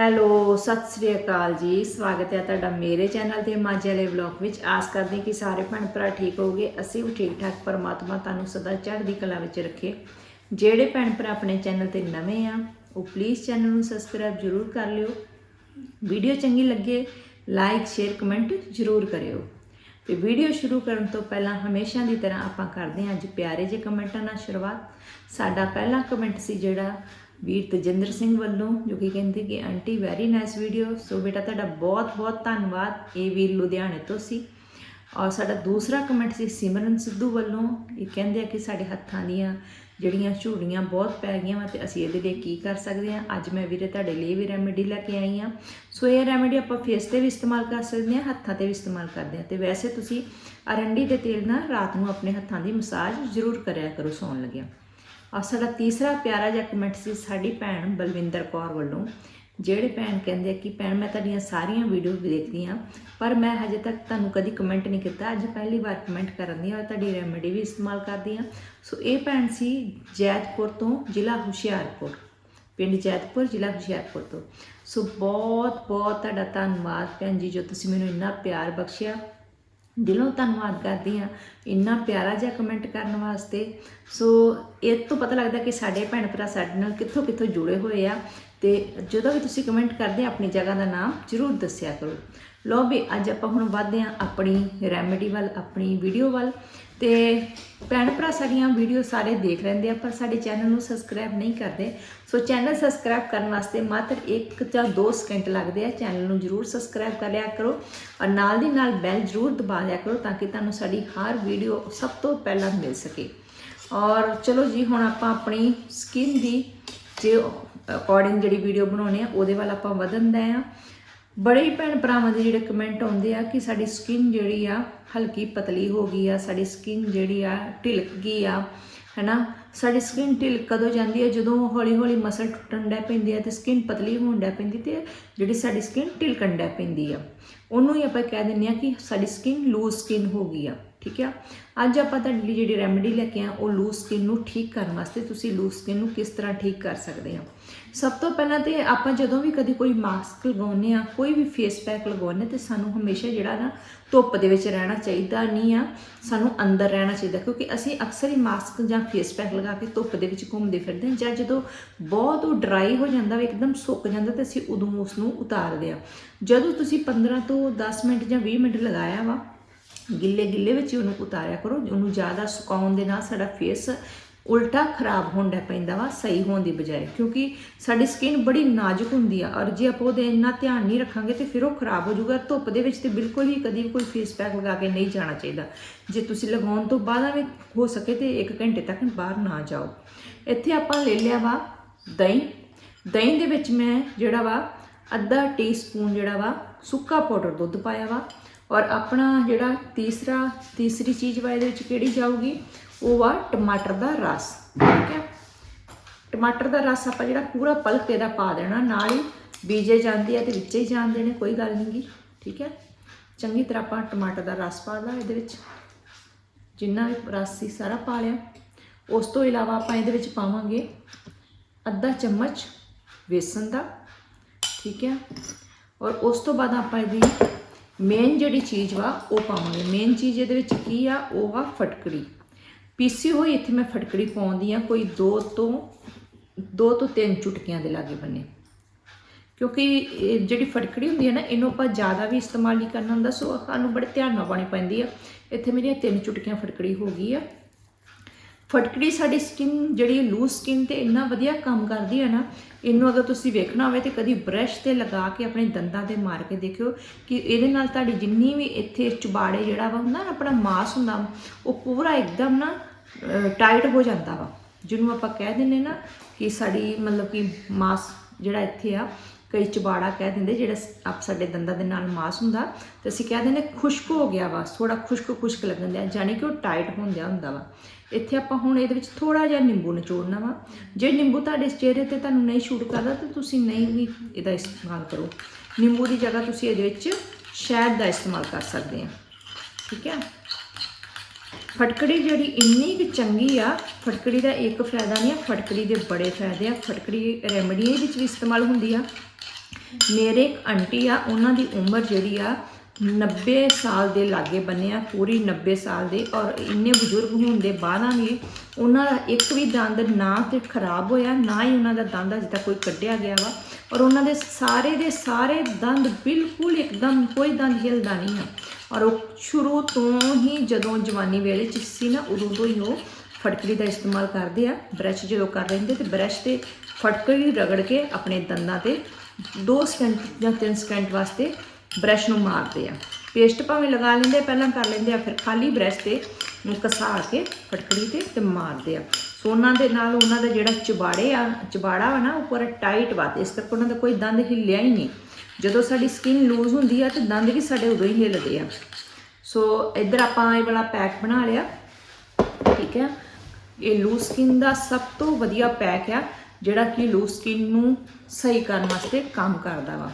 Hello, Sat Sri ਅਕਾਲ ਜੀ। ਸਵਾਗਤ ਹੈ ਤੁਹਾਡਾ ਮੇਰੇ ਚੈਨਲ ਤੇ ਮਾਝੇ ਵਾਲੇ ਵਲੌਗ ਵਿੱਚ। ਆਸ ਕਰਦੇ ਕਿ ਸਾਰੇ ਭੈਣ ਭਰਾ ਠੀਕ ਹੋਗੇ ਅਸੀਂ ਵੀ ਠੀਕ ਠਾਕ ਪਰਮਾਤਮਾ ਤੁਹਾਨੂੰ ਸਦਾ ਚੜ੍ਹਦੀ ਕਲਾ ਵਿੱਚ ਰੱਖੇ। ਜਿਹੜੇ ਭੈਣ ਭਰਾ ਆਪਣੇ ਚੈਨਲ ਤੇ ਨਵੇਂ ਆ, ਉਹ ਪਲੀਜ਼ ਚੈਨਲ ਨੂੰ ਸਬਸਕ੍ਰਾਈਬ ਜ਼ਰੂਰ ਕਰ ਲਿਓ। ਵੀਡੀਓ ਚੰਗੀ ਲੱਗੇ ਲਾਈਕ ਸ਼ੇਅਰ ਕਮੈਂਟ ਜ਼ਰੂਰ ਕਰਿਓ। ਤੇ ਵੀਡੀਓ ਸ਼ੁਰੂ ਕਰਨ ਤੋਂ ਪਹਿਲਾਂ ਹਮੇਸ਼ਾ ਦੀ ਤਰ੍ਹਾਂ ਆਪਾਂ ਕਰਦੇ ਹਾਂ ਅੱਜ ਪਿਆਰੇ ਜਿਹੇ ਕਮੈਂਟਾਂ ਨਾਲ ਸ਼ੁਰੂਆਤ। ਸਾਡਾ ਪਹਿਲਾ ਕਮੈਂਟ ਸੀ ਜਿਹੜਾ ਵੀਰ ਤਜਿੰਦਰ ਸਿੰਘ ਵੱਲੋਂ, ਜੋ ਕਿ ਕਹਿੰਦੇ ਕਿ aunty very nice video so ਬੇਟਾ, ਤੁਹਾਡਾ ਬਹੁਤ ਬਹੁਤ ਧੰਨਵਾਦ। ਇਹ ਵੀਰ ਲੁਧਿਆਣੇ ਤੋਂ ਸੀ। ਔਰ ਸਾਡਾ ਦੂਸਰਾ ਕਮੈਂਟ ਸੀ ਸਿਮਰਨ ਸਿੱਧੂ ਵੱਲੋਂ। ਇਹ ਕਹਿੰਦੇ ਆ ਕਿ ਸਾਡੇ ਹੱਥਾਂ ਦੀਆਂ ਜਿਹੜੀਆਂ ਝੂੜੀਆਂ ਬਹੁਤ ਪੈ ਗਈਆਂ ਵਾ ਤੇ ਅਸੀਂ ਇਹਦੇ ਲਈ ਕੀ ਕਰ ਸਕਦੇ ਹਾਂ? ਅੱਜ ਮੈਂ ਵੀਰੇ ਤੁਹਾਡੇ ਲਈ ਵੀ ਰੈਮੇਡੀ ਲੈ ਕੇ ਆਈ ਹਾਂ। ਸੋ ਇਹ ਰੈਮੇਡੀ ਆਪਾਂ ਫੇਸ ਤੇ ਵੀ ਇਸਤੇਮਾਲ ਕਰ ਸਕਦੇ ਹਾਂ, ਹੱਥਾਂ ਤੇ ਵੀ ਇਸਤੇਮਾਲ ਕਰਦੇ ਹਾਂ। ਤੇ ਵੈਸੇ ਤੁਸੀਂ ਅਰੰਡੀ ਦੇ ਤੇਲ ਨਾਲ ਰਾਤ ਨੂੰ ਆਪਣੇ ਹੱਥਾਂ ਦੀ ਮਸਾਜ ਜ਼ਰੂਰ ਕਰਿਆ ਕਰੋ, ਸੌਣ ਲੱਗਿਆ। ਔਰ ਸਾਡਾ ਤੀਸਰਾ ਪਿਆਰਾ ਜਿਹਾ ਕਮੈਂਟ ਸੀ ਸਾਡੀ ਭੈਣ ਬਲਵਿੰਦਰ ਕੌਰ ਵੱਲੋਂ, ਜਿਹੜੇ ਭੈਣ ਕਹਿੰਦੇ ਆ ਕਿ, ਭੈਣ, ਮੈਂ ਤੁਹਾਡੀਆਂ ਸਾਰੀਆਂ ਵੀਡੀਓ ਦੇਖਦੀ ਹਾਂ, ਪਰ ਮੈਂ ਹਜੇ ਤੱਕ ਤੁਹਾਨੂੰ ਕਦੀ ਕਮੈਂਟ ਨਹੀਂ ਕੀਤਾ। ਅੱਜ ਪਹਿਲੀ ਵਾਰ ਕਮੈਂਟ ਕਰਨ ਦੀ ਔਰ ਤੁਹਾਡੀ ਰੈਮੇਡੀ ਵੀ ਇਸਤੇਮਾਲ ਕਰਦੀ ਹਾਂ। ਸੋ ਇਹ ਭੈਣ ਸੀ ਜੈਤਪੁਰ ਤੋਂ ਜ਼ਿਲ੍ਹਾ ਹੁਸ਼ਿਆਰਪੁਰ, ਪਿੰਡ ਜੈਤਪੁਰ, ਜ਼ਿਲ੍ਹਾ ਹੁਸ਼ਿਆਰਪੁਰ ਤੋਂ। ਸੋ ਬਹੁਤ ਬਹੁਤ ਤੁਹਾਡਾ ਧੰਨਵਾਦ ਭੈਣ ਜੀ ਜੋ ਤੁਸੀਂ ਮੈਨੂੰ ਇੰਨਾ ਪਿਆਰ ਬਖਸ਼ਿਆ। ਦਿਲੋਂ ਧੰਨਵਾਦ ਕਰਦੀ ਹਾਂ, ਇੰਨਾ ਪਿਆਰਾ ਜਿਹਾ ਕਮੈਂਟ ਕਰਨ ਵਾਸਤੇ। ਸੋ ਇਹ ਤੋਂ ਪਤਾ ਲੱਗਦਾ ਕਿ ਸਾਡੇ ਭੈਣ ਭਰਾ ਸਾਡੇ ਨਾਲ ਕਿੱਥੋਂ ਕਿੱਥੋਂ ਜੁੜੇ ਹੋਏ ਆ ਤੇ ਜਦੋਂ ਵੀ ਤੁਸੀਂ ਕਮੈਂਟ ਕਰਦੇ ਆਪਣੀ ਜਗ੍ਹਾ ਦਾ ਨਾਮ ਜ਼ਰੂਰ ਦੱਸਿਆ ਕਰੋ। ਲੋ ਵੀ, ਅੱਜ ਆਪਾਂ ਹੁਣ ਵਧਦੇ ਆ ਆਪਣੀ ਰੈਮੇਡੀ ਵੱਲ, ਆਪਣੀ ਵੀਡੀਓ ਵੱਲ ਤੇ ਭੈਣ ਭਰਾ ਸਾਡੀਆਂ ਵੀਡੀਓ ਸਾਰੇ ਦੇਖ ਰਹਿੰਦੇ ਆ, ਪਰ ਸਾਡੇ ਚੈਨਲ ਨੂੰ ਸਬਸਕ੍ਰਾਈਬ ਨਹੀਂ ਕਰਦੇ। ਸੋ ਚੈਨਲ ਸਬਸਕ੍ਰਾਈਬ ਕਰਨ ਵਾਸਤੇ ਮਾਤਰ 1 ਜਾਂ 2 ਸਕਿੰਟ ਲੱਗਦੇ ਆ। ਚੈਨਲ ਨੂੰ ਜਰੂਰ ਸਬਸਕ੍ਰਾਈਬ ਕਰ ਲਿਆ ਕਰੋ ਔਰ ਨਾਲ ਦੀ ਨਾਲ ਬੈਲ ਜਰੂਰ ਦਬਾ ਲਿਆ ਕਰੋ ਤਾਂ ਕਿ ਤੁਹਾਨੂੰ ਸਾਡੀ ਹਰ ਵੀਡੀਓ ਸਭ ਤੋਂ ਪਹਿਲਾਂ ਮਿਲ ਸਕੇ। ਔਰ ਚਲੋ ਜੀ, ਹੁਣ ਆਪਾਂ ਆਪਣੀ ਸਕਿਨ ਦੀ ਜੇ ਅਕੋਰਡਿੰਗ ਜਿਹੜੀ ਵੀਡੀਓ ਬਣਾਉਣੀ ਆ, ਉਹਦੇ ਵੱਲ ਆਪਾਂ ਵਧਣ ਦਾ ਆ। ਬੜੇ ਹੀ ਭੈਣ ਭਰਾਵਾਂ ਦੇ ਜਿਹੜੇ ਕਮੈਂਟ ਆਉਂਦੇ ਆ ਕਿ ਸਾਡੀ ਸਕਿਨ ਜਿਹੜੀ ਆ ਹਲਕੀ ਪਤਲੀ ਹੋ ਗਈ ਆ, ਸਾਡੀ ਸਕਿਨ ਜਿਹੜੀ ਆ ਢਿਲਕ ਗਈ ਆ, ਹੈਨਾ? ਸਾਡੀ ਸਕਿਨ ਢਿਲਕ ਕਦੋਂ ਜਾਂਦੀ ਹੈ ਜਦੋਂ ਹੌਲੀ ਹੌਲੀ ਮਸਲ ਟੁੱਟਣ ਡੈ ਪੈਂਦੀ ਆ ਤੇ ਸਕਿਨ ਪਤਲੀ ਹੋਣ ਡੈ ਪੈਂਦੀ ਤੇ ਜਿਹੜੀ ਸਾਡੀ ਸਕਿਨ ਢਿਲਕਣ ਡੈ ਪੈਂਦੀ ਆ। ਉਹਨੂੰ ਹੀ ਆਪਾਂ ਕਹਿ ਦਿੰਦੇ ਆ ਕਿ ਸਾਡੀ ਸਕਿਨ ਲੂਜ਼ ਸਕਿਨ ਹੋ ਗਈ ਆ। ਠੀਕ ਆ? ਅੱਜ ਆਪਾਂ ਤੁਹਾਡੀ ਜਿਹੜੀ ਰੈਮੇਡੀ ਲੈ ਕੇ ਆ, ਉਹ ਲੂਜ਼ ਸਕਿਨ ਨੂੰ ਠੀਕ ਕਰਨ ਵਾਸਤੇ ਤੁਸੀਂ ਲੂਜ਼ ਸਕਿਨ ਨੂੰ ਕਿਸ ਤਰ੍ਹਾਂ ਠੀਕ ਕਰ ਸਕਦੇ ਆ? ਸਭ ਤੋਂ ਪਹਿਲਾਂ ਤੇ ਆਪਾਂ ਜਦੋਂ ਵੀ ਕਦੀ ਕੋਈ ਮਾਸਕ ਲਗਾਉਂਦੇ ਆ, ਕੋਈ ਵੀ ਫੇਸ ਪੈਕ ਲਗਾਉਂਦੇ ਤੇ ਸਾਨੂੰ ਹਮੇਸ਼ਾ ਜਿਹੜਾ ਨਾ ਧੁੱਪ ਦੇ ਵਿੱਚ ਰਹਿਣਾ ਚਾਹੀਦਾ ਨਹੀਂ ਆ, ਸਾਨੂੰ ਅੰਦਰ ਰਹਿਣਾ ਚਾਹੀਦਾ, ਕਿਉਂਕਿ ਅਸੀਂ ਅਕਸਰ ਹੀ ਮਾਸਕ ਜਾਂ ਫੇਸ ਪੈਕ ਲਗਾ ਕੇ ਧੁੱਪ ਦੇ ਵਿੱਚ ਘੁੰਮਦੇ ਫਿਰਦੇ ਹਾਂ ਜਾਂ ਜਦੋਂ ਬਹੁਤ ਉਹ ਡਰਾਈ ਹੋ ਜਾਂਦਾ ਵਾ, ਇੱਕਦਮ ਸੁੱਕ ਜਾਂਦਾ ਤੇ ਅਸੀਂ ਉਦੋਂ ਉਸ ਨੂੰ ਉਤਾਰਦੇ ਆ। ਜਦੋਂ ਤੁਸੀਂ 15 ਤੋਂ 10 ਮਿੰਟ ਜਾਂ 20 ਮਿੰਟ ਲਗਾਇਆ ਵਾ ਗਿੱਲੇ ਗਿੱਲੇ ਵਿੱਚ ਹੀ ਉਹਨੂੰ ਉਤਾਰਿਆ ਕਰੋ, ਉਹਨੂੰ ਜ਼ਿਆਦਾ ਸੁਕਾਉਣ ਦੇ ਨਾਲ ਸਾਡਾ ਫੇਸ ਉਲਟਾ ਖਰਾਬ ਹੋਣ ਦਾ ਪੈਂਦਾ ਵਾ, ਸਹੀ ਹੋਣ ਦੀ ਬਜਾਏ। ਕਿਉਂਕਿ ਸਾਡੀ ਸਕਿਨ ਬੜੀ ਨਾਜ਼ੁਕ ਹੁੰਦੀ ਆ ਔਰ ਜੇ ਆਪਾਂ ਉਹਦੇ ਇੰਨਾ ਧਿਆਨ ਨਹੀਂ ਰੱਖਾਂਗੇ ਤੇ ਫਿਰ ਉਹ ਖਰਾਬ ਹੋ ਜਾਊਗਾ। ਧੁੱਪ ਦੇ ਵਿੱਚ ਤੇ ਬਿਲਕੁਲ ਹੀ ਕਦੀ ਵੀ ਕੋਈ ਫੇਸ ਪੈਕ ਲਗਾ ਕੇ ਨਹੀਂ ਜਾਣਾ ਚਾਹੀਦਾ। ਜੇ ਤੁਸੀਂ ਲਗਾਉਣ ਤੋਂ ਬਾਅਦ ਵੀ ਹੋ ਸਕੇ ਤੇ 1 ਘੰਟੇ ਤੱਕ ਬਾਹਰ ਨਾ ਜਾਓ। ਇੱਥੇ ਆਪਾਂ ਲੈ ਲਿਆ ਵਾ ਦਹੀਂ। ਦਹੀਂ ਦੇ ਵਿੱਚ ਮੈਂ ਜਿਹੜਾ ਵਾ ਅੱਧਾ ਟੀਸਪੂਨ ਜਿਹੜਾ ਵਾ ਸੁੱਕਾ ਪਾਊਡਰ ਦੁੱਧ ਪਾਇਆ ਵਾ। ਔਰ ਆਪਣਾ ਜਿਹੜਾ ਤੀਸਰਾ, ਤੀਸਰੀ ਚੀਜ਼ ਵਾ ਇਹਦੇ ਵਿੱਚ ਕਿਹੜੀ ਜਾਊਗੀ? ਉਹ ਵਾ ਟਮਾਟਰ ਦਾ ਰਸ, ਠੀਕ ਹੈ? ਟਮਾਟਰ ਦਾ ਰਸ ਆਪਾਂ ਜਿਹੜਾ ਪੂਰਾ ਪਲਕ ਇਹਦਾ ਪਾ ਦੇਣਾ, ਨਾਲ ਹੀ ਬੀਜੇ ਜਾਂਦੀ ਆ ਤੇ ਵਿੱਚੇ ਹੀ ਜਾਣ ਦੇਣੇ ਕੋਈ ਗੱਲ ਨਹੀਂਗੀ ਠੀਕ ਹੈ? ਚੰਗੀ ਤਰ੍ਹਾਂ ਆਪਾਂ ਟਮਾਟਰ ਦਾ ਰਸ ਪਾ ਲਾ ਇਹਦੇ ਵਿੱਚ, ਜਿੰਨਾ ਵੀ ਰਸ ਸੀ ਸਾਰਾ ਪਾ ਲਿਆ। ਉਸ ਤੋਂ ਇਲਾਵਾ ਆਪਾਂ ਇਹਦੇ ਵਿੱਚ ਪਾਵਾਂਗੇ ਅੱਧਾ ਚਮਚ ਵੇਸਣ ਦਾ, ਠੀਕ ਹੈ? ਔਰ ਉਸ ਤੋਂ ਬਾਅਦ ਆਪਾਂ ਇਹਦੀ ਮੇਨ ਜਿਹੜੀ ਚੀਜ਼ ਵਾ, ਉਹ ਪਾਵਾਂਗੇ। ਮੇਨ ਚੀਜ਼ ਇਹਦੇ ਵਿੱਚ ਕੀ ਆ? ਉਹ ਵਾ ਫਟਕੜੀ। ਪੀਸੀ ਹੋਈ ਇੱਥੇ ਮੈਂ ਫਟਕੜੀ ਪਾਉਂਦੀ ਆ, ਕੋਈ 2 ਤੋਂ 2 ਤੋਂ 3 ਚੁਟਕੀਆਂ ਦੇ ਲਾਗੇ ਬੰਨੇ। ਕਿਉਂਕਿ ਇਹ ਜਿਹੜੀ ਫਟਕੜੀ ਹੁੰਦੀ ਹੈ ਨਾ, ਇਹਨੂੰ ਆਪਾਂ ਜ਼ਿਆਦਾ ਵੀ ਇਸਤੇਮਾਲ ਨਹੀਂ ਕਰਨਾ ਹੁੰਦਾ, ਸੋ ਸਾਨੂੰ ਬੜੇ ਧਿਆਨ ਨਾਲ ਪਾਣੀ ਪੈਂਦੀ ਆ। ਇੱਥੇ ਮੇਰੀਆਂ ਤਿੰਨ ਚੁਟਕੀਆਂ ਫਟਕੜੀ ਹੋ ਗਈ ਆ। ਫਟਕੜੀ ਸਾਡੀ ਸਕਿਨ ਜਿਹੜੀ ਲੂਸ ਸਕਿਨ ਤੇ ਇੰਨਾ ਵਧੀਆ ਕੰਮ ਕਰਦੀ ਹੈ ਨਾ, ਇਹਨੂੰ ਅਗਰ ਤੁਸੀਂ ਵੇਖਣਾ ਹੋਵੇ ਤੇ ਕਦੀ ਬ੍ਰਸ਼ ਤੇ ਲਗਾ ਕੇ ਆਪਣੇ ਦੰਦਾਂ ਤੇ ਮਾਰ ਕੇ ਦੇਖਿਓ ਕਿ ਇਹਦੇ ਨਾਲ ਤੁਹਾਡੀ ਜਿੰਨੀ ਵੀ ਇੱਥੇ ਚੁਬਾੜੇ ਜਿਹੜਾ ਵਾ ਹੁੰਦਾ ਨਾ, ਆਪਣਾ ਮਾਸ ਹੁੰਦਾ, ਉਹ ਪੂਰਾ ਇੱਕਦਮ ਨਾ ਟਾਈਟ ਹੋ ਜਾਂਦਾ ਵਾ। ਜਿਹਨੂੰ ਆਪਾਂ ਕਹਿ ਦਿੰਨੇ ਨਾ ਕਿ ਸਾਡੀ ਮਤਲਬ ਕਿ ਮਾਸ ਜਿਹੜਾ ਇੱਥੇ ਆ ਕਈ ਚਬਾੜਾ ਕਹਿ ਦਿੰਦੇ ਜਿਹੜਾ ਆਪ ਸਾਡੇ ਦੰਦਾਂ ਦੇ ਨਾਲ ਮਾਸ ਹੁੰਦਾ, ਤੇ ਅਸੀਂ ਕਹਿ ਦਿੰਦੇ ਖੁਸ਼ਕ ਹੋ ਗਿਆ ਵਾ ਥੋੜਾ ਖੁਸ਼ਕ ਖੁਸ਼ਕ ਲੱਗਣ ਦਿਆ ਜਾਨੀ ਕਿ ਉਹ ਟਾਈਟ ਹੁੰਦਿਆ ਹੁੰਦਾ ਵਾ। ਇੱਥੇ ਆਪਾਂ ਹੁਣ ਇਹਦੇ ਵਿੱਚ ਥੋੜਾ ਜਿਹਾ ਨਿੰਬੂ ਨਿਚੋੜਨਾ ਵਾ। ਜੇ ਨਿੰਬੂ ਤੁਹਾਡੇ ਚਿਹਰੇ ਤੇ ਤੁਹਾਨੂੰ ਨਹੀਂ ਸ਼ੂਟ ਕਰਦਾ, ਤਾਂ ਤੁਸੀਂ ਨਹੀਂ ਵੀ ਇਹਦਾ ਇਸਤੇਮਾਲ ਕਰੋ। ਨਿੰਬੂ ਦੀ ਜਗ੍ਹਾ ਤੁਸੀਂ ਇਹਦੇ ਵਿੱਚ ਸ਼ਹਿਦ ਦਾ ਇਸਤੇਮਾਲ ਕਰ ਸਕਦੇ ਆ। ਠੀਕ ਹੈ ਫਟਕੜੀ ਜਿਹੜੀ ਇੰਨੀ ਕਿ ਚੰਗੀ ਆ, ਫਟਕੜੀ ਦਾ ਇੱਕ ਫਾਇਦਾ ਨਹੀਂ ਆ, ਫਟਕੜੀ ਦੇ ਬੜੇ ਫਾਇਦੇ ਆ। ਫਟਕੜੀ ਰੈਮਡੀ ਵਿੱਚ ਵੀ ਇਸਤੇਮਾਲ ਹੁੰਦੀ ਆ। ਮੇਰੇ ਇੱਕ ਆਂਟੀ ਆ, ਉਹਨਾਂ ਦੀ ਉਮਰ ਜਿਹੜੀ ਆ 90 ਸਾਲ ਦੇ ਲਾਗੇ ਬੰਨੇ ਆ, ਪੂਰੀ 90 ਸਾਲ ਦੇ ਔਰ ਇੰਨੇ ਬਜ਼ੁਰਗ ਹੋਣ ਦੇ ਬਾਅਦਾਂ ਵੀ ਉਹਨਾਂ ਦਾ ਇੱਕ ਵੀ ਦੰਦ ਨਾ ਤੇ ਖਰਾਬ ਹੋਇਆ, ਨਾ ਹੀ ਉਹਨਾਂ ਦਾ ਦੰਦ ਅਜੇ ਤੱਕ ਕੋਈ ਕੱਢਿਆ ਗਿਆ ਵਾ ਔਰ ਉਹਨਾਂ ਦੇ ਸਾਰੇ ਦੇ ਸਾਰੇ ਦੰਦ ਬਿਲਕੁਲ ਇੱਕਦਮ ਕੋਈ ਦੰਦ ਹਿਲਦਾ ਨਹੀਂ ਆ। ਔਰ ਉਹ ਸ਼ੁਰੂ ਤੋਂ ਹੀ ਜਦੋਂ ਜਵਾਨੀ ਵੇਲੇ ਚ ਸੀ ਨਾ, ਉਦੋਂ ਤੋਂ ਹੀ ਉਹ ਫਟਕੜੀ ਦਾ ਇਸਤੇਮਾਲ ਕਰਦੇ ਆ। ਬ੍ਰਸ਼ ਜਦੋਂ ਕਰ ਲੈਂਦੇ ਤੇ ਬ੍ਰਸ਼ ਤੇ ਫਟਕੜੀ ਰਗੜ ਕੇ ਆਪਣੇ ਦੰਦਾਂ ਤੇ 2 ਸਕਿੰਟ ਜਾਂ 3 ਸਕਿੰਟ ਵਾਸਤੇ ਬ੍ਰਸ਼ ਨੂੰ ਮਾਰਦੇ ਆ। ਪੇਸਟ ਭਾਵੇਂ ਲਗਾ ਲੈਂਦੇ ਆ, ਪਹਿਲਾਂ ਕਰ ਲੈਂਦੇ ਆ ਫਿਰ ਖਾਲੀ ਬ੍ਰਸ਼ ਤੇ ਨੂੰ ਘਸਾ ਕੇ ਫਟਕੜੀ ਤੇ ਤੇ ਮਾਰਦੇ ਆ। ਸੋ ਉਹਨਾਂ ਦੇ ਨਾਲ ਉਹਨਾਂ ਦਾ ਜਿਹੜਾ ਚਬਾੜੇ ਆ ਚਬਾੜਾ ਵਾ ਨਾ ਉਹ ਪੂਰਾ ਟਾਈਟ ਵਾ ਇਸ ਕਰਕੇ ਉਹਨਾਂ ਦਾ ਕੋਈ ਦੰਦ ਹਿੱਲਿਆ ਹੀ ਨਹੀਂ। ਜਦੋਂ ਸਾਡੀ ਸਕਿਨ ਲੂਜ਼ ਹੁੰਦੀ ਆ ਤੇ ਦੰਦ ਵੀ ਸਾਡੇ ਉਦੋਂ ਹੀ ਹਿੱਲਦੇ ਆ। ਸੋ ਇੱਧਰ ਆਪਾਂ ਇਹ ਵਾਲਾ ਪੈਕ ਬਣਾ ਲਿਆ। ਠੀਕ ਹੈ। ਇਹ ਲੂਸ ਸਕਿਨ ਦਾ ਸਭ ਤੋਂ ਵਧੀਆ ਪੈਕ ਆ, ਜਿਹੜਾ ਕਿ ਲੂਸ ਸਕਿਨ ਨੂੰ ਸਹੀ ਕਰਨ ਵਾਸਤੇ ਕੰਮ ਕਰਦਾ ਵਾ।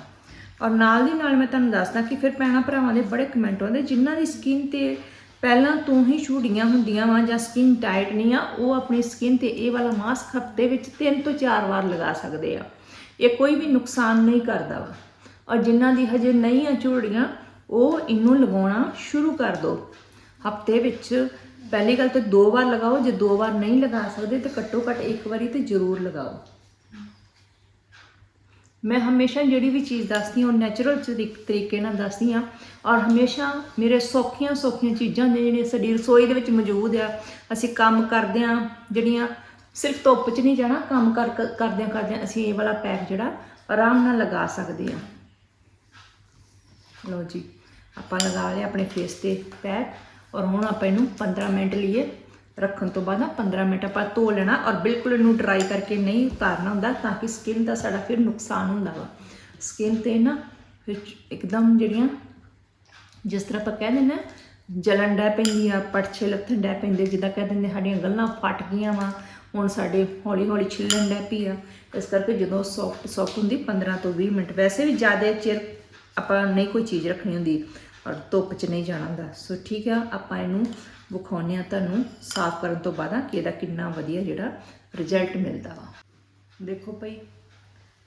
ਔਰ ਨਾਲ ਦੀ ਨਾਲ ਮੈਂ ਤੁਹਾਨੂੰ ਦੱਸਦਾ ਕਿ ਫਿਰ ਭੈਣਾਂ ਭਰਾਵਾਂ ਦੇ ਬੜੇ ਕਮੈਂਟ ਆਉਂਦੇ, ਜਿਨ੍ਹਾਂ ਦੀ ਸਕਿਨ ਤੇ ਪਹਿਲਾਂ ਤੋਂ ਹੀ ਝੂੜੀਆਂ ਹੁੰਦੀਆਂ ਵਾ ਜਾਂ ਸਕਿਨ ਟਾਈਟ ਨਹੀਂ ਆ, ਉਹ ਆਪਣੀ ਸਕਿਨ ਤੇ ਇਹ ਵਾਲਾ ਮਾਸਕ ਹਫ਼ਤੇ ਵਿੱਚ 3 ਤੋਂ 4 ਵਾਰ ਲਗਾ ਸਕਦੇ ਆ। ਇਹ ਕੋਈ ਵੀ ਨੁਕਸਾਨ ਨਹੀਂ ਕਰਦਾ ਵਾ। ਔਰ ਜਿਨ੍ਹਾਂ ਦੀ ਹਜੇ ਨਹੀਂ ਆ ਝੂੜੀਆਂ ਉਹ ਇਹਨੂੰ ਲਗਾਉਣਾ ਸ਼ੁਰੂ ਕਰ ਦਿਓ ਹਫ਼ਤੇ ਵਿੱਚ ਪਹਿਲੀ ਗੱਲ ਤਾਂ ਦੋ ਵਾਰ ਲਗਾਓ, ਜੇ ਦੋ ਵਾਰ ਨਹੀਂ ਲਗਾ ਸਕਦੇ ਤਾਂ ਘੱਟੋ ਘੱਟ ਇੱਕ ਵਾਰੀ ਤੇ ਜ਼ਰੂਰ ਲਗਾਓ। ਮੈਂ ਹਮੇਸ਼ਾ ਜਿਹੜੀ ਵੀ ਚੀਜ਼ ਦੱਸਦੀ ਹਾਂ, ਉਹ ਨੈਚੁਰਲ ਤਰੀਕੇ ਨਾਲ ਦੱਸਦੀ ਹਾਂ ਔਰ ਹਮੇਸ਼ਾ ਮੇਰੇ ਸੌਖੀਆਂ ਸੌਖੀਆਂ ਚੀਜ਼ਾਂ ਨੇ ਜਿਹੜੀਆਂ ਸਾਡੀ ਰਸੋਈ ਦੇ ਵਿੱਚ ਮੌਜੂਦ ਆ। ਅਸੀਂ ਕੰਮ ਕਰਦੇ ਹਾਂ, ਜਿਹੜੀਆਂ ਸਿਰਫ ਧੁੱਪ 'ਚ ਨਹੀਂ ਜਾਣਾ, ਕੰਮ ਕਰ ਕਰਦਿਆਂ ਕਰਦਿਆਂ ਅਸੀਂ ਇਹ ਵਾਲਾ ਪੈਕ ਜਿਹੜਾ ਆਰਾਮ ਨਾਲ ਲਗਾ ਸਕਦੇ ਹਾਂ। ਲਓ ਜੀ, ਆਪਾਂ ਲਗਾ ਲਿਆ ਆਪਣੇ ਫੇਸ ਤੇ ਪੈਕ। ਔਰ ਹੁਣ ਆਪਾਂ ਇਹਨੂੰ 15 ਮਿੰਟ ਲਈਏ। ਰੱਖਣ ਤੋਂ ਬਾਅਦ ਨਾ 15 ਮਿੰਟ ਆਪਾਂ ਧੋ ਲੈਣਾ ਔਰ ਬਿਲਕੁਲ ਇਹਨੂੰ ਡਰਾਈ ਕਰਕੇ ਨਹੀਂ ਉਤਾਰਨਾ ਹੁੰਦਾ ਤਾਂ ਕਿ ਸਕਿਨ ਦਾ ਸਾਡਾ ਫਿਰ ਨੁਕਸਾਨ ਹੁੰਦਾ ਵਾ। ਸਕਿਨ ਤੇ ਨਾ ਫਿਰ ਇੱਕਦਮ ਜਿਹੜੀਆਂ ਜਿਸ ਤਰ੍ਹਾਂ ਆਪਾਂ ਕਹਿ ਦਿੰਦੇ ਨਾ ਜਲਣ ਡੈ ਪੈਂਦੀ ਆ ਪਟਛੇ ਲੱਥਣ ਡੈ ਪੈਂਦੇ, ਜਿੱਦਾਂ ਕਹਿ ਦਿੰਦੇ ਸਾਡੀਆਂ ਗੱਲਾਂ ਫਟ ਗਈਆਂ ਵਾ, ਹੁਣ ਸਾਡੇ ਹੌਲੀ ਹੌਲੀ ਛਿੱਲਣ ਡੈ ਪਈ ਆ। ਇਸ ਕਰਕੇ ਜਦੋਂ ਸੌਫਟ ਸੌਫਟ ਹੁੰਦੀ 15 ਤੋਂ 20 ਮਿੰਟ, ਵੈਸੇ ਵੀ ਜ਼ਿਆਦਾ ਚਿਰ ਆਪਾਂ ਨਹੀਂ ਕੋਈ ਚੀਜ਼ ਰੱਖਣੀ ਹੁੰਦੀ। ਔਰ ਧੁੱਪ 'ਚ ਨਹੀਂ ਜਾਣਾ ਹੁੰਦਾ। ਸੋ ਠੀਕ ਆ, ਆਪਾਂ ਇਹਨੂੰ ਵਿਖਾਉਂਦੇ ਆ ਤੁਹਾਨੂੰ ਸਾਫ਼ ਕਰਨ ਤੋਂ ਬਾਅਦ ਆ ਕਿ ਇਹਦਾ ਕਿੰਨਾ ਵਧੀਆ ਜਿਹੜਾ ਰਿਜ਼ਲਟ ਮਿਲਦਾ ਵਾ। ਦੇਖੋ ਭਈ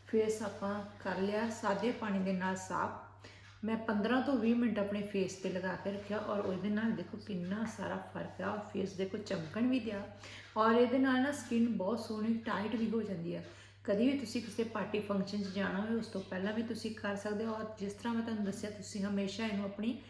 ਫੇਸ ਆਪਾਂ ਕਰ ਲਿਆ, ਸਾਦੇ ਪਾਣੀ ਦੇ ਨਾਲ ਸਾਫ਼। ਮੈਂ 15 ਤੋਂ 20 ਮਿੰਟ ਆਪਣੇ ਫੇਸ ਤੇ ਲਗਾ ਕੇ ਰੱਖਿਆ ਔਰ ਉਹਦੇ ਨਾਲ ਦੇਖੋ ਕਿੰਨਾ ਸਾਰਾ ਫ਼ਰਕ ਆ। ਔਰ ਫੇਸ ਦੇਖੋ ਚਮਕਣ ਵੀ ਦਿਆ ਔਰ ਇਹਦੇ ਨਾਲ ਨਾ ਸਕਿਨ ਬਹੁਤ ਸੋਹਣੀ ਟਾਈਟ ਵੀ ਹੋ ਜਾਂਦੀ ਆ। ਕਦੀ ਵੀ ਤੁਸੀਂ ਕਿਸੇ ਪਾਰਟੀ ਫੰਕਸ਼ਨ 'ਚ ਜਾਣਾ ਹੋਵੇ ਉਸ ਤੋਂ ਪਹਿਲਾਂ ਵੀ ਤੁਸੀਂ ਕਰ ਸਕਦੇ ਹੋ। ਔਰ ਜਿਸ ਤਰ੍ਹਾਂ ਮੈਂ ਤੁਹਾਨੂੰ ਦੱਸਿਆ ਤੁਸੀਂ ਹਮੇਸ਼ਾ ਇਹਨੂੰ ਆਪਣੀ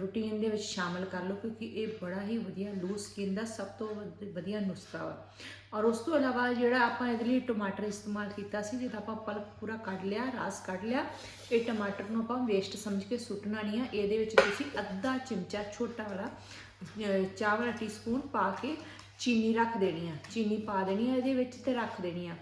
ਰੂਟੀਨ ਦੇ ਵਿੱਚ ਸ਼ਾਮਲ ਕਰ ਲਓ ਕਿਉਂਕਿ ਇਹ ਬੜਾ ਹੀ ਵਧੀਆ ਲੂਜ਼ ਸਕਿਨ ਦਾ ਸਭ ਤੋਂ ਵਧ- ਵਧੀਆ ਨੁਸਖਾ ਵਾ। ਔਰ ਉਸ ਤੋਂ ਇਲਾਵਾ ਜਿਹੜਾ ਆਪਾਂ ਇਹਦੇ ਲਈ ਟਮਾਟਰ ਇਸਤੇਮਾਲ ਕੀਤਾ ਸੀ ਜਿਹਦਾ ਆਪਾਂ ਪਲਪ ਪੂਰਾ ਕੱਢ ਲਿਆ ਰਸ ਕੱਢ ਲਿਆ ਇਹ ਟਮਾਟਰ ਨੂੰ ਆਪਾਂ ਵੇਸਟ ਸਮਝ ਕੇ ਸੁੱਟਣਾ ਨਹੀਂ ਆ। ਇਹਦੇ ਵਿੱਚ ਤੁਸੀਂ ਅੱਧਾ ਚਮਚਾ ਛੋਟਾ ਵਾਲਾ ਅਹ, ਚਾਹ ਵਾਲਾ ਟੀਸਪੂਨ ਪਾ ਕੇ ਚੀਨੀ ਰੱਖ ਦੇਣੀ ਆ। ਚੀਨੀ ਪਾ ਦੇਣੀ ਆ ਇਹਦੇ ਵਿੱਚ ਤੇ ਰੱਖ ਦੇਣੀ ਆ।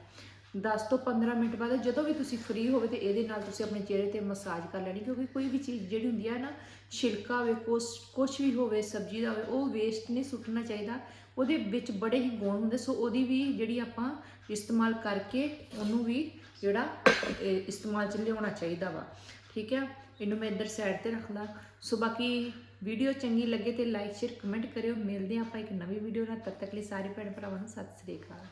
10 ਤੋਂ 15 ਮਿੰਟ ਬਾਅਦ ਜਦੋਂ ਵੀ ਤੁਸੀਂ ਫ੍ਰੀ ਹੋਵੇ ਤੇ ਇਹਦੇ ਨਾਲ ਤੁਸੀਂ ਆਪਣੇ ਚਿਹਰੇ ਤੇ ਮਸਾਜ ਕਰ ਲੈਣੀ, ਕਿਉਂਕਿ ਕੋਈ ਵੀ ਚੀਜ਼ ਜਿਹੜੀ ਹੁੰਦੀ ਹੈ ਨਾ, ਛਿਲਕਾ ਹੋਵੇ, ਕੁਛ ਕੁਛ ਵੀ ਹੋਵੇ, ਸਬਜ਼ੀ ਦਾ ਹੋਵੇ, ਉਹ ਵੇਸਟ ਨਹੀਂ ਸੁੱਟਣਾ ਚਾਹੀਦਾ। ਉਹਦੇ ਵਿੱਚ ਬੜੇ ਹੀ ਗੁਣ ਹੁੰਦੇ, ਸੋ ਉਹਦੀ ਵੀ ਜਿਹੜੀ ਆਪਾਂ ਇਸਤੇਮਾਲ ਕਰਕੇ ਉਹਨੂੰ ਵੀ ਜਿਹੜਾ ਇਸਤੇਮਾਲ ਚ ਲਿਆਉਣਾ ਚਾਹੀਦਾ ਵਾ। ਠੀਕ ਹੈ ਇਹਨੂੰ ਮੈਂ ਇੱਧਰ ਸਾਈਡ ਤੇ ਰੱਖ ਲਾਂ ਸੋ ਬਾਕੀ ਵੀਡੀਓ ਚੰਗੀ ਲੱਗੇ ਤੇ ਲਾਈਕ ਸ਼ੇਅਰ ਕਮੈਂਟ ਕਰਿਓ। ਮਿਲਦੇ ਹਾਂ ਆਪਾਂ ਇੱਕ ਨਵੀਂ ਵੀਡੀਓ ਨਾਲ। ਤਦ ਤੱਕ ਲਈ ਸਾਰੇ ਭੈਣ ਭਰਾਵਾਂ ਨੂੰ ਸਤਿ ਸ੍ਰੀ ਅਕਾਲ।